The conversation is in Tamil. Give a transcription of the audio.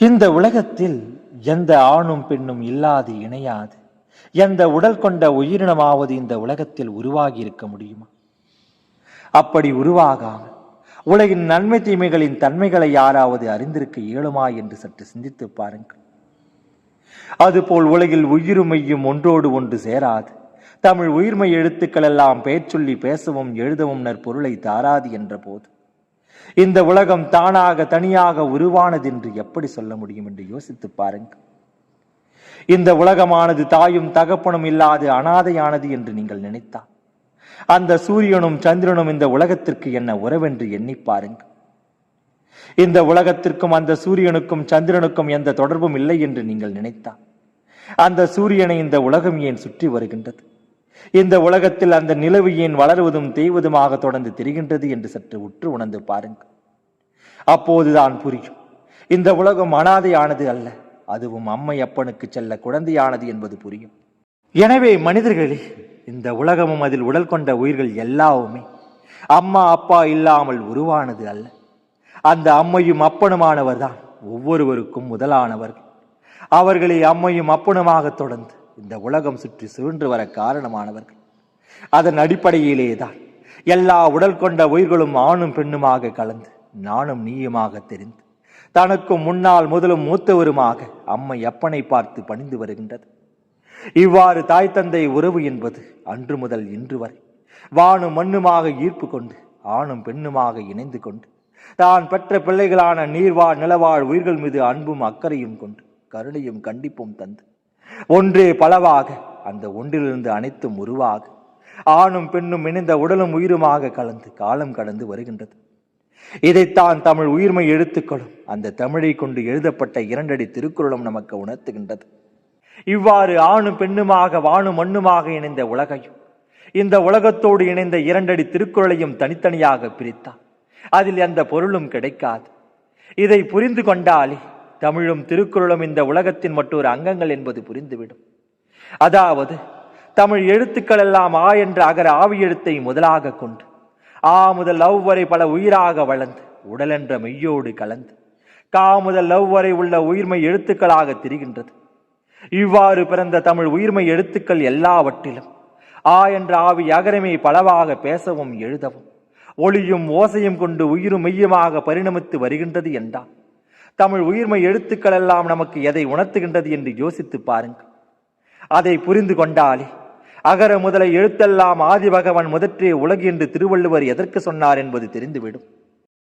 இந்த உலகத்தில் எந்த ஆணும் பெண்ணும் இல்லாது இணையாது. எந்த உடல் கொண்ட உயிரினமாவது இந்த உலகத்தில் உருவாகி இருக்க முடியுமா? அப்படி உருவாகாமல் உலகின் நன்மை தீமைகளின் தன்மைகளை யாராவது அறிந்திருக்க இயலுமா என்று சற்று சிந்தித்து பாருங்கள். அதுபோல் உலகில் உயிருமையும் ஒன்றோடு ஒன்று சேராது. தமிழ் உயிர்மை எழுத்துக்கள் எல்லாம் பேச்சொல்லி பேசவும் எழுதவும் நற்பொருளை தாராது என்ற போது இந்த உலகம் தானாக தனியாக உருவானது என்று எப்படி சொல்ல முடியும் என்று யோசித்து பாருங்கள். இந்த உலகமானது தாயும் தகப்பனும் இல்லாது அனாதையானது என்று நீங்கள் நினைத்தால் அந்த சூரியனும் சந்திரனும் இந்த உலகத்திற்கு என்ன உறவென்று எண்ணி பாருங்கள். இந்த உலகத்திற்கும் அந்த சூரியனுக்கும் சந்திரனுக்கும் எந்த தொடர்பும் இல்லை என்று நீங்கள் நினைத்தால் அந்த சூரியனை இந்த உலகம் ஏன் சுற்றி வருகின்றது? இந்த உலகத்தில் அந்த நிலவு ஏன் வளருவதும் தேய்வதுமாக தொடர்ந்து தெரிகின்றது என்று சற்று உற்று உணர்ந்து பாருங்கள். அப்போதுதான் புரியும். இந்த உலகம் அனாதையானது அல்ல அதுவும் அம்மை அப்பனுக்கு செல்ல குழந்தையானது என்பது புரியும். எனவே மனிதர்களே இந்த உலகமும் அதில் உடல் கொண்ட உயிர்கள் எல்லாவுமே அம்மா அப்பா இல்லாமல் உருவானது அல்ல. அந்த அம்மையும் அப்பனுமானவர் தான் ஒவ்வொருவருக்கும் முதலானவர்கள். அவர்களை அம்மையும் அப்பனுமாக தொடர்ந்து இந்த உலகம் சுற்றி சுழன்று வர காரணமானவர்கள். அதன் அடிப்படையிலே தான் எல்லா உடல் கொண்ட உயிர்களும் ஆணும் பெண்ணுமாக கலந்து நானும் நீயுமாக தெரிந்து தனக்கும் முன்னால் முதலும் மூத்தவருமாக அம்மை அப்பனை பார்த்து பணிந்து வருகின்றது. இவ்வாறு தாய் தந்தை உறவு என்பது அன்று முதல் இன்று வரை வானும் மண்ணுமாக ஈர்ப்பு கொண்டு ஆணும் பெண்ணுமாக இணைந்து கொண்டு தான் பெற்ற பிள்ளைகளான நீர்வாழ் நிலவாழ் உயிர்கள் மீது அன்பும் அக்கறையும் கொண்டு கருணையும் கண்டிப்பும் தந்து ஒன்றே பலவாக அந்த ஒன்றிலிருந்து அனைத்தும் உருவாக. ஆணும் பெண்ணும் இணைந்த உடலும் உயிருமாக கலந்து காலம் கடந்து வருகின்றது. இதைத்தான் தமிழ் உயிர்மை எழுத்துக்களும் அந்த தமிழை கொண்டு எழுதப்பட்ட இரண்டடி திருக்குறளும் நமக்கு உணர்த்துகின்றது. இவ்வாறு ஆணும் பெண்ணுமாக வானும் மண்ணுமாக இணைந்த உலகையும் இந்த உலகத்தோடு இணைந்த இரண்டடி திருக்குறளையும் தனித்தனியாக பிரித்தார் அதில் எந்த பொருளும் கிடைக்காது. இதை புரிந்து கொண்டாலே தமிழும் திருக்குறளும் இந்த உலகத்தின் மற்றொரு அங்கங்கள் என்பது புரிந்துவிடும். அதாவது தமிழ் எழுத்துக்கள் எல்லாம் ஆ என்ற அகர ஆவி எழுத்தை முதலாக கொண்டு ஆ முதல் லவ் வரை பல உயிராக வளர்ந்து உடல் என்ற மெய்யோடு கலந்து கா முதல் லவ் வரை உள்ள உயிர்மை எழுத்துக்களாக திரிகின்றது. இவ்வாறு பிறந்த தமிழ் உயிர்மை எழுத்துக்கள் எல்லாவற்றிலும் ஆ என்ற ஆவி அகரமை பலவாக பேசவும் எழுதவும் ஒளியும் ஓசையும் கொண்டு உயிரும் மெய்யுமாக பரிணமித்து வருகின்றது என்றால் தமிழ் உயிர்மை எழுத்துக்கள் எல்லாம் நமக்கு எதை உணர்த்துகின்றது என்று யோசித்து பாருங்கள். அதை புரிந்து கொண்டாலே அகர முதலை எழுத்தெல்லாம் ஆதிபகவன் முதற்றே உலகு என்று திருவள்ளுவர் எதற்கு சொன்னார் என்பது தெரிந்துவிடும்.